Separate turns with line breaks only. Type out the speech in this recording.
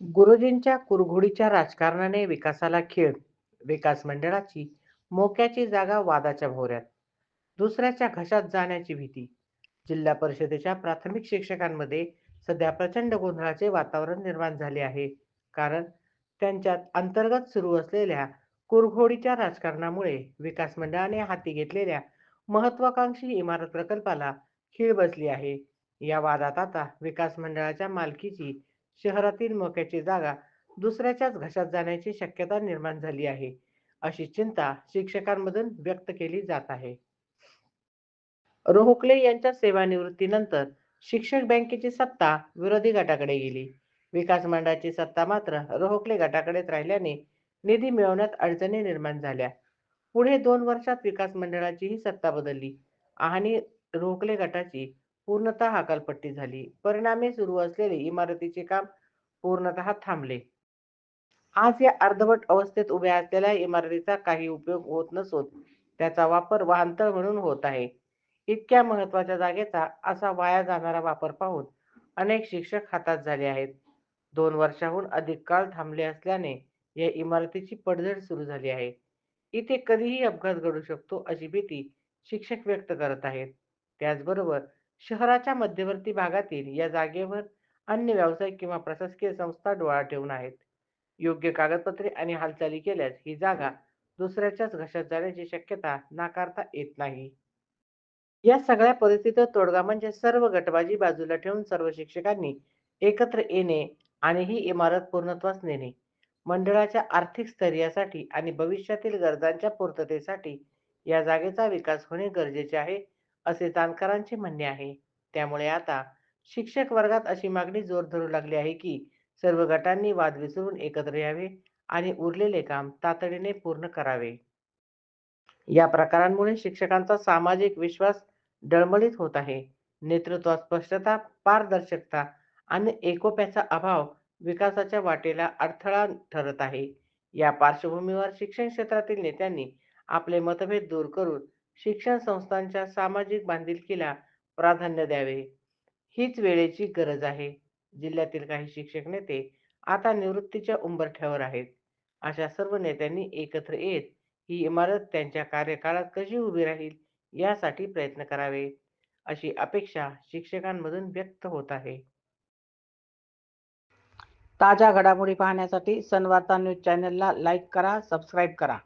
गुरुजींच्या कुरघोडीच्या राजकारणाने विकासाला खीळ, विकास मंडळाची मोक्याची जागा वादाच्या भोवऱ्यात, दुसऱ्याच्या घशात जाण्याची भीती. जिल्हा परिषदेच्या प्राथमिक शिक्षकांमध्ये सध्या प्रचंड गोंधळाचे वातावरण निर्माण झाले आहे. कारण त्यांच्यात अंतर्गत सुरू असलेल्या कुरघोडीच्या राजकारणामुळे विकास मंडळाने हाती घेतलेल्या महत्वाकांक्षी इमारत प्रकल्पाला खीळ बसली आहे. या वादात आता विकास मंडळाच्या मालकीची शहरातील मोक्याची जागा दुसऱ्याच्याच घशात जाण्याची शक्यता निर्माण झाली आहे, अशी चिंता शिक्षकांमधून व्यक्त केली जात आहे. रोहकले यांच्या सेवानिवृत्तीनंतर शिक्षक बँकेची सत्ता विरोधी गटाकडे गेली. विकास मंडळाची सत्ता मात्र रोहकले गटाकडेच राहिल्याने निधी मिळवण्यात अडचणी निर्माण झाल्या. पुढे दोन वर्षात विकास मंडळाची ही सत्ता बदलली आणि रोहकले गटाची पूर्णतः हकालपट्टी झाली. परिणामी सुरू असलेले इमारतीचे काम पूर्णतः थांबले. आज या अर्धवट अवस्थेत उभ्या असलेल्या इमारतीचा काही उपयोग होत नसून त्याचा वापर वाहनतळ म्हणून होत आहे. इतक्या महत्त्वाच्या जागेचा असा वाया जाणारा वापर पाहून अनेक शिक्षक हातात झाले आहेत. दोन वर्षाहून अधिक काळ थांबले असल्याने या इमारतीची पडझड सुरू झाली आहे. इथे कधीही अपघात घडू शकतो अशी भीती शिक्षक व्यक्त करत आहेत. त्याचबरोबर शहराच्या मध्यवर्ती भागातील या जागेवर अन्य व्यावसायिक किंवा प्रशासकीय संस्था डोळा ठेवून आहेत. योग्य कागदपत्रे आणि हालचाली केल्यास ही जागा दुसऱ्याच्याच घशात जाण्याची शक्यता नाकारता येत नाही. या सगळ्या परिस्थितीत तोडगा म्हणजे सर्व गटबाजी बाजूला ठेवून सर्व शिक्षकांनी एकत्र येणे आणि ही इमारत पूर्णत्वास नेणे. मंडळाच्या आर्थिक स्थैर्यासाठी आणि भविष्यातील गरजांच्या पूर्ततेसाठी या जागेचा विकास होणे गरजेचे आहे, असे जाणकारांचे म्हणणे आहे. त्यामुळे आता शिक्षक वर्गात अशी मागणी जोर धरू लागली आहे की सर्व गटांनी वाद विसरून एकत्र यावे आणि उरलेले काम तातडीने पूर्ण करावे. या प्रकारांमुळे शिक्षकांचा सामाजिक विश्वास डळमळीत होत आहे. नेतृत्वात स्पष्टता, पारदर्शकता आणि एकोप्याचा अभाव विकासाच्या वाटेला अडथळा ठरत आहे. या पार्श्वभूमीवर शिक्षण क्षेत्रातील नेत्यांनी आपले मतभेद दूर करून शिक्षण संस्थांच्या सामाजिक बांधिलकीला प्राधान्य द्यावे, हीच वेळेची गरज आहे. जिल्ह्यातील काही शिक्षक नेते आता निवृत्तीच्या उंबरठ्यावर आहेत. अशा सर्व नेत्यांनी एकत्र येत ही इमारत त्यांच्या कार्यकाळात कशी उभी राहील यासाठी प्रयत्न करावे, अशी अपेक्षा शिक्षकांमधून व्यक्त होत आहे. ताज्या घडामोडी पाहण्यासाठी सनवार्ता न्यूज चॅनलला लाईक करा, सबस्क्राईब करा.